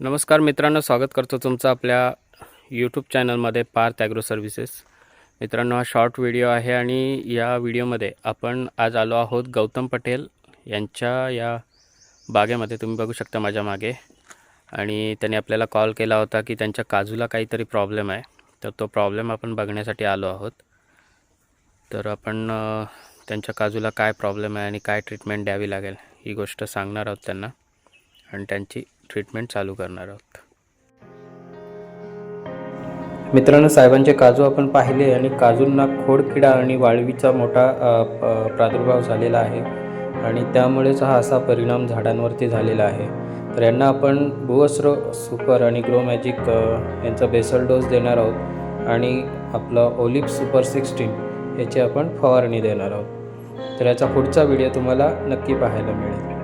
नमस्कार मित्रांनो स्वागत करतो तुमचं आपल्या यूट्यूब चॅनलमध्ये पार्थ ॲग्रो सर्व्हिसेस. मित्रांनो हा शॉर्ट व्हिडिओ आहे आणि या व्हिडिओमध्ये आपण आज आलो आहोत गौतम पटेल यांच्या या बागेमध्ये. तुम्ही बघू शकता माझ्या मागे. आणि त्यांनी आपल्याला कॉल केला होता की त्यांच्या काजूला काहीतरी प्रॉब्लेम आहे. तर तो प्रॉब्लेम आपण बघण्यासाठी आलो आहोत. तर आपण त्यांच्या काजूला काय प्रॉब्लेम आहे आणि काय ट्रीटमेंट द्यावी लागेल ही गोष्ट सांगणार आहोत त्यांना. आणि त्यांची ट्रीटमेंट चालू करणार आहोत. मित्रांनो साहेबांचे काजू आपण पाहिले आणि काजूंना खोडकिडा आणि वाळवीचा मोठा प्रादुर्भाव झालेला आहे आणि त्यामुळेच हा असा परिणाम झाडांवरती झालेला आहे. तर यांना आपण भुवस्रो सुपर आणि ग्रो मॅजिक यांचा बेसल डोस देणार आहोत आणि आपलं ओलिप सुपर सिक्स्टीन याची आपण फवारणी देणार आहोत. तर याचा पुढचा व्हिडिओ तुम्हाला नक्की पाहायला मिळेल.